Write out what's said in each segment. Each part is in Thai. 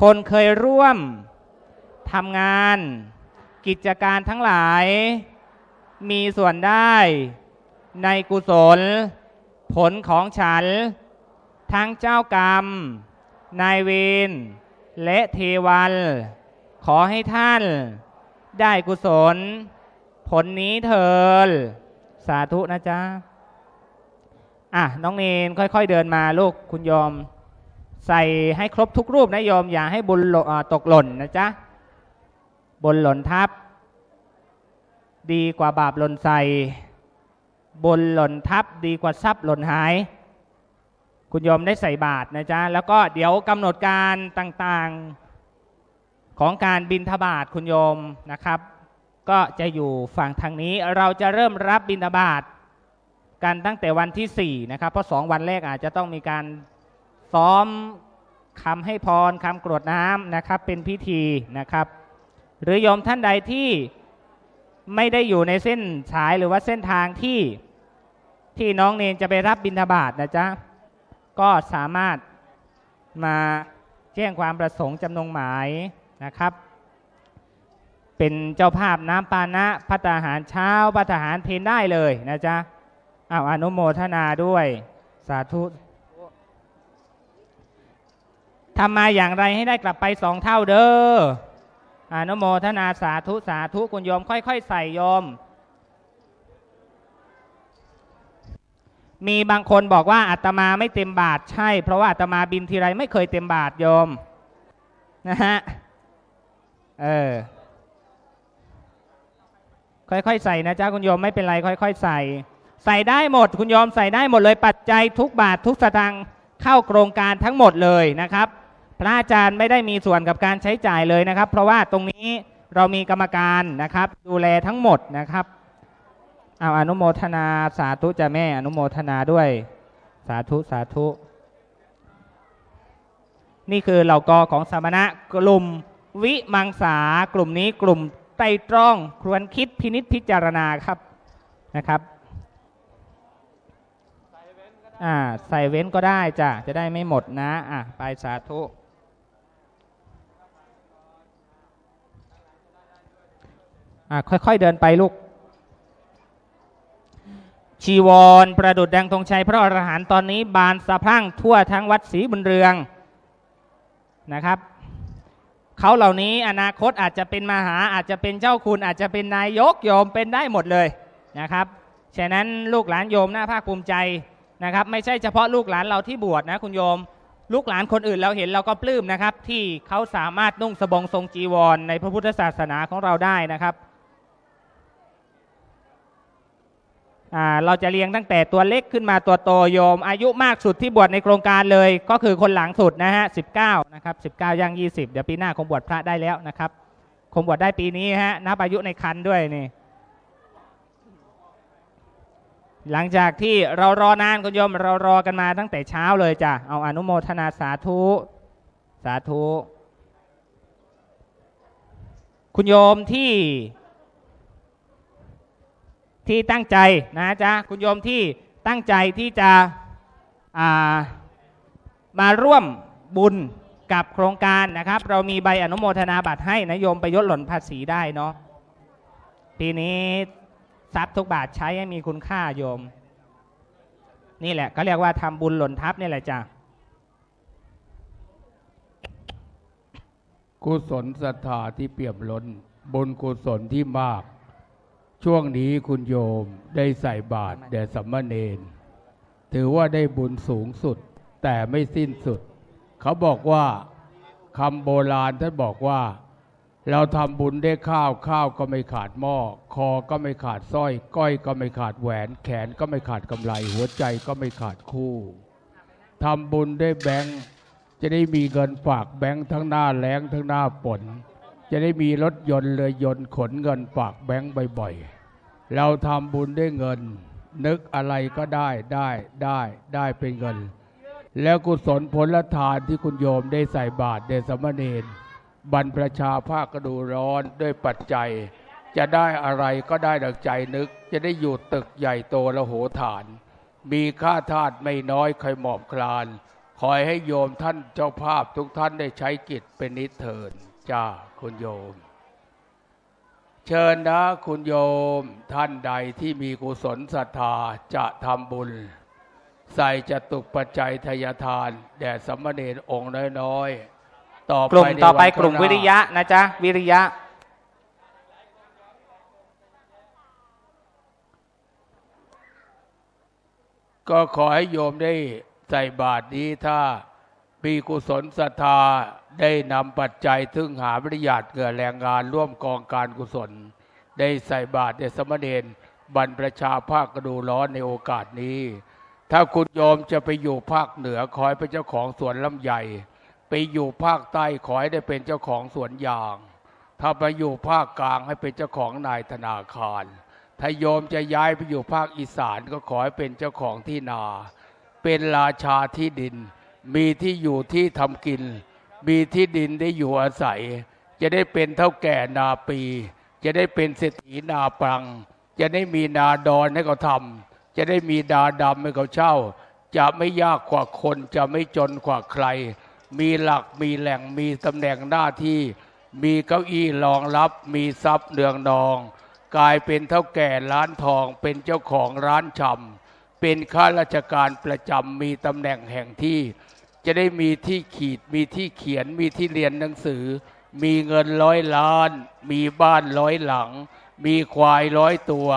คนเคยร่วมทำงาน กิจการทั้งหลาย มีส่วนได้ในกุศล ผลของฉัน ทั้งเจ้ากรรม นายเวรและเทวัน ขอให้ท่าน ได้กุศล ผลนี้เถิดสาธุนะจ๊ะ อะ น้องเนนค่อย ๆ เดินมาลูกคุณโยม ใส่ให้ครบทุกรูปนะโยม อย่าให้บุญตกหล่นนะจ๊ะบนหล่นทับ ดีกว่าบาปหล่นใส่บนหล่นทับ ดีกว่าทรัพย์หล่นหาย คุณโยมได้ใส่บาตรนะจ๊ะแล้วก็เดี๋ยวกำหนดการต่างๆของการบินทบาทคุณโยมนะครับ ก็จะอยู่ฝั่งทางนี้เราจะเริ่มรับบินทบาทกันตั้งแต่วันที่4นะครับเพราะ2วันแรกอาจจะต้องมีการ ซ้อมคำให้พรคำกรวดน้ำนะครับเป็นพิธีนะครับ หรือโยมท่านใดที่ไม่ได้อยู่ในเส้นสายหรือว่าเส้นทางที่ที่น้องเนนจะไปรับบิณฑบาตนะจ๊ะก็สามารถมาแจ้งความประสงค์จำนงหมายนะครับ เป็นเจ้าภาพน้ำปานะพัตาหารเช้าพัตาหารเพนได้เลยนะจ๊ะอ้าวอนุโมทนาด้วยสาธุ ทำมาอย่างไรให้ได้กลับไปสองเท่าเด้ออนุโมทนาสาธุสาธุคุณโยมค่อยๆใส่โยม มีบางคนบอกว่าอาตมาไม่เต็มบาทใช่ เพราะว่าอาตมาบินทีไรไม่เคยเต็มบาทโยมนะฮะ เออ ค่อยๆใส่นะจ๊ะคุณโยมไม่เป็นไรค่อยๆใส่ ใส่ได้หมดคุณโยมใส่ได้หมดเลยปัจจัยทุกบาททุกสตางค์เข้าโครงการทั้งหมดเลยนะครับ พระอาจารย์ไม่ได้มีส่วนกับการใช้จ่ายเลยนะครับ เพราะว่าตรงนี้เรามีกรรมการนะครับ ดูแลทั้งหมดนะครับเอาอนุโมทนาสาธุจ้ะแม่อนุโมทนาด้วย สาธุสาธุ นี่คือเหล่ากอของสมณะกลุ่มวิมังสากลุ่มนี้กลุ่มไตรตรองควรคิดพินิษพิจารณาครับนะครับอ่าใส่เว้นก็ได้จ้ะจะได้ไม่หมดนะอะไปสาธุอะ ค่อยๆเดินไปลูก ชีวรประดุดแดงธงชัย พระอรหันต์ตอนนี้บานสะพรั่งทั่วทั้งวัดศรีบุญเรืองนะครับเขาเหล่านี้อนาคตอาจจะเป็นมหาอาจจะเป็นเจ้าคุณอาจจะเป็นนายกโยมเป็นได้หมดเลยนะครับฉะนั้นลูกหลานโยมน่าภาคภูมิใจนะครับ ไม่ใช่เฉพาะลูกหลานเราที่บวชนะคุณโยม ลูกหลานคนอื่นเราเห็นเราก็ปลื้มนะครับ ที่เขาสามารถนุ่งสบงทรงจีวรในพระพุทธศาสนาของเราได้นะครับอ่า เราจะเรียงตั้งแต่ตัวเล็กขึ้นมาตัวโตโยม อายุมากสุดที่บวชในโครงการเลย ก็คือคนหลังสุดนะฮะ19นะครับ19ย่าง20เดี๋ยวปีหน้าคงบวชพระได้แล้วนะครับคงบวชได้ปีนี้ฮะนับอายุในคันด้วยนี่ หลังจากที่เรารอนานคุณโยมเรารอกันมาตั้งแต่เช้าเลยจ้ะเอาอนุโมทนาสาธุ สาธุ คุณโยมที่ ที่ตั้งใจนะจ๊ะคุณโยมที่ตั้งใจที่จะามาร่วมบุญกับโครงการนะครับ เรามีใบอนุโมทนาบัตรให้นะโยมไปยศหล่นภาษีได้เนาะปีนี้ทรัพย์ทุกบาทใช้ให้มีคุณค่าโยม นี่แหละก็เรียกว่าทำบุญหล่นทับนี่แหละจ้ะกุศลศรัทธาที่เปี่ยมล้นบุญกุศลที่มาก ช่วงนี้คุณโยมได้ใส่บาตรแด่สัมมาเนนถือว่าได้บุญสูงสุดแต่ไม่สิ้นสุด เขาบอกว่าคำโบราณท่านบอกว่า เราทำบุญได้ข้าวข้าวก็ไม่ขาดหม้อคอก็ไม่ขาดสร้อย ก้อยก็ไม่ขาดแหวน แขนก็ไม่ขาดกำไรหัวใจก็ไม่ขาดคู่ทำบุญได้แบงค์จะได้มีเงินฝากแบงค์ทั้งหน้าแล้งทั้งหน้าฝน จะได้มีรถยนต์เรือยนต์ขนเงินฝากแบงค์บ่อยๆ เราทำบุญด้วยเงิน นึกอะไรก็ได้ได้ได้ได้เป็นเงิน แล้วกุศลผลทานที่คุณโยมได้ใส่บาตรเดสามเณรบรรพชาภาคกระดูร้อนด้วยปัจจัย จะได้อะไรก็ได้ดังใจนึก จะได้อยู่ตึกใหญ่โตละโหฐาน มีค่าทาสไม่น้อยใครหมอบคลาน คอยให้โยมท่านเจ้าภาพทุกท่านได้ใช้กิจเป็นนิเทิน จ้าคุณโยม เชิญนะคุณโยมท่านใดที่มีกุศลศรัทธาจะทำบุญ ใส่จตุปัจจัยทายทาน แด่สามเณรองค์น้อยๆต่อไปกลุ่มต่อไปในนกลุ่มข้างหน้าวิริยะนะจ๊ะ วิริยะก็ขอให้โยมได้ใส่บาตรนี้ถ้า มีกุศลศรัทธาได้นำปัจจัยถึงหาประหยัดเกิดแรงงานร่วมกองการกุศล ได้ใส่บาตรในสมณเณรบรรประชาภาคกระดูร้อนในโอกาสนี้ ถ้าคุณโยมจะไปอยู่ภาคเหนือขอให้เป็นเจ้าของสวนลำไยไปอยู่ภาคใต้ขอให้ได้เป็นเจ้าของสวนยาง ถ้าไปอยู่ภาคกลางให้เป็นเจ้าของนายธนาคาร ถ้าโยมจะย้ายไปอยู่ภาคอีสานก็ขอให้เป็นเจ้าของที่นา เป็นราชาที่ดิน มีที่อยู่ที่ทำกิน มีที่ดินได้อยู่อาศัย จะได้เป็นเท่าแก่นาปี จะได้เป็นเศรษฐีนาปรัง จะได้มีนาดอนให้เขาทำจะได้มีดาดำให้เขาเช่า จะไม่ยากกว่าคนจะไม่จนกว่าใคร มีหลักมีแหล่งมีตำแหน่งหน้าที่ มีเก้าอี้รองรับ มีทรัพย์เนืองนอง กลายเป็นเท่าแก่ร้านทองเป็นเจ้าของร้านชำเป็นข้าราชการประจำมีตำแหน่งแห่งที่ จะได้มีที่ขีด มีที่เขียน มีที่เรียนหนังสือ มีเงินร้อยล้าน มีบ้านร้อยหลัง มีควายร้อยตัว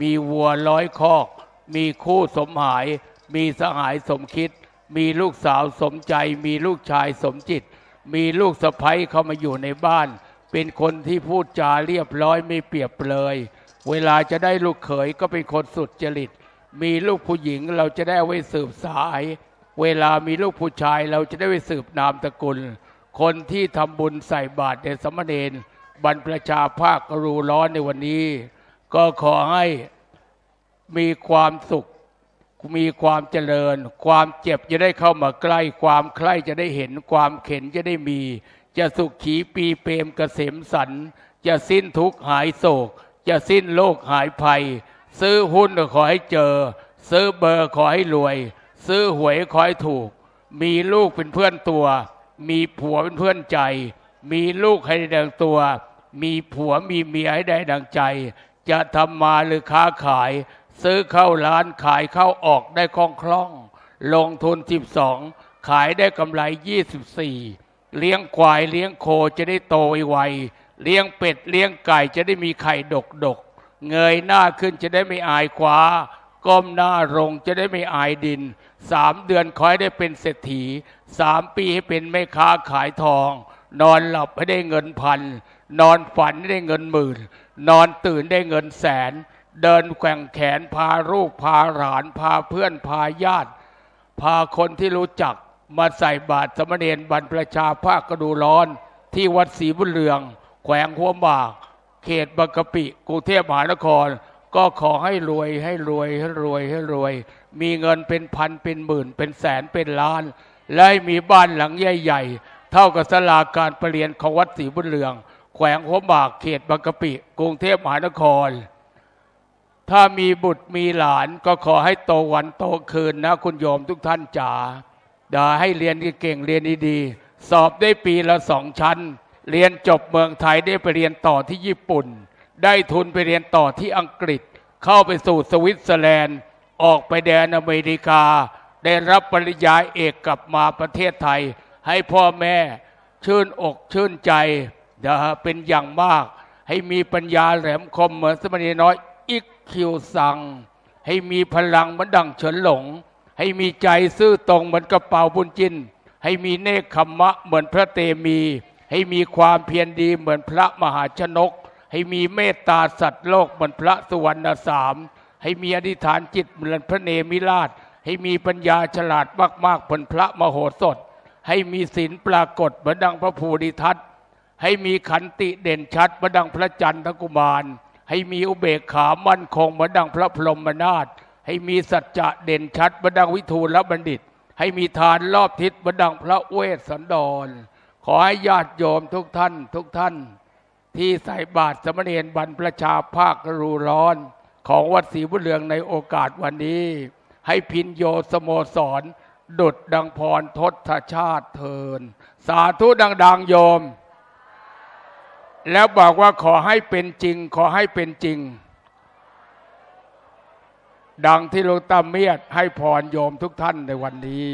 มีวัวร้อยคอก มีคู่สมหาย มีสหายสมคิด มีลูกสาวสมใจ มีลูกชายสมจิต มีลูกสะใภ้เข้ามาอยู่ในบ้าน เป็นคนที่พูดจาเรียบร้อยไม่เปรียบเลย เวลาจะได้ลูกเขยก็เป็นคนสุดจริต มีลูกผู้หญิงเราจะได้ไว้สืบสาย เวลามีลูกผู้ชายเราจะได้ไปสืบนามตระกุลคนที่ทำบุญใส่บาตรในสมณเณรบรรพชาภาคกรูร้อนในวันนี้ ก็ขอให้มีความสุข มีความเจริญ ความเจ็บจะได้เข้ามาใกล้ ความใคร่จะได้เห็น ความเข็นจะได้มี จะสุขขีปีเปรมเกษมสัน จะสิ้นทุกข์หายโศก จะสิ้นโลกหายภัย ซื้อหุ้นก็ขอให้เจอ ซื้อเบอร์ขอให้รวย ซื้อหวยขอให้ถูก มีลูกเป็นเพื่อนตัว มีผัวเป็นเพื่อนใจ มีลูกให้ได้ดังตัว มีผัวมีเมียให้ได้ดังใจ จะทำมาหรือค้าขาย ซื้อเข้าร้านขายเข้าออกได้คล่องคล่อง ลงทุน 12 ขายได้กำไร 24 เลี้ยงควายเลี้ยงโคจะได้โตไวๆเลี้ยงเป็ดเลี้ยงไก่จะได้มีไข่ดกดกๆเงยหน้าขึ้นจะได้ไม่อายคว้า ก้มหน้าลงจะได้ไม่อายดินสามเดือนคอยได้เป็นเศรษฐีสามปีให้เป็นแม่ค้าขายทอง นอนหลับให้ได้เงินพัน นอนฝันให้ได้เงินหมื่น นอนตื่นได้เงินแสน เดินแกว่งแขนพาลูกพาหลาน พาเพื่อนพาญาติ พาคนที่รู้จักมาใส่บาตรสมเณรบรรพชาภาคกระดูร้อน ที่วัดศรีบุญเรือง แขวงหัวหมาก เขตบางกะปิกรุงเทพมหานคร ก็ขอให้รวยให้รวยให้รวยให้รวย มีเงินเป็นพันเป็นหมื่น เป็นแสนเป็นล้าน และมีบ้านหลังใหญ่ๆ เท่ากับสลาการประเรียนของวัดศรีบุญเรือง แขวงหัวหมากเขตบางกะปิ กรุงเทพมหานคร ถ้ามีบุตรมีหลานก็ขอให้โตวันโตคืนนะ คุณโยมทุกท่านจ๋าอย่าให้เรียนเก่งเรียนดีๆ สอบได้ปีละสองชั้น เรียนจบเมืองไทยได้ไปเรียนต่อที่ญี่ปุ่นได้ทุนไปเรียนต่อที่อังกฤษ เข้าไปสู่สวิตเซอร์แลนด์ ออกไปแดนอเมริกา ได้รับปริญญาเอกกลับมาประเทศไทย ให้พ่อแม่ชื่นอกชื่นใจนะเป็นอย่างมาก ให้มีปัญญาแหลมคมเหมือนสมณีน้อยอิกคิวซัง ให้มีพลังเหมือนดังเฉินหลง ให้มีใจซื่อตรงเหมือนกระเป๋าบุญจิน ให้มีเนคขมมะเหมือนพระเตมี ให้มีความเพียรดีเหมือนพระมหาชนก ให้มีเมตตาสัตว์โลกเหมือนพระสุวรรณสาม ให้มีอธิษฐานจิตเหมือนพระเนมิราช ให้มีปัญญาฉลาดมากๆเหมือนพระมโหสถ ให้มีศีลปรากฏเหมือนดังพระภูริทัตให้มีขันติเด่นชัดเหมือนดังพระจันทกุมาร ให้มีอุเบกขามั่นคงเหมือนดังพระพรหมนาถให้มีสัจจะเด่นชัดเหมือนดังวิทูลบัณฑิต ให้มีทานรอบทิศเหมือนดังพระเวสสันดร ขอให้ญาติโยมทุกท่านทุกท่าน ที่ใส่บาตรสมเณรบรรพชาภาครูร้อน ของวัดศรีบุญเรืองในโอกาสวันนี้ ให้พินโยสโมสร ดุดดังพรทศชาติเทิน สาธุดังๆโยม แล้วบอกว่าขอให้เป็นจริง ขอให้เป็นจริง ดังที่หลวงตาเมียดให้พรโยมทุกท่านในวันนี้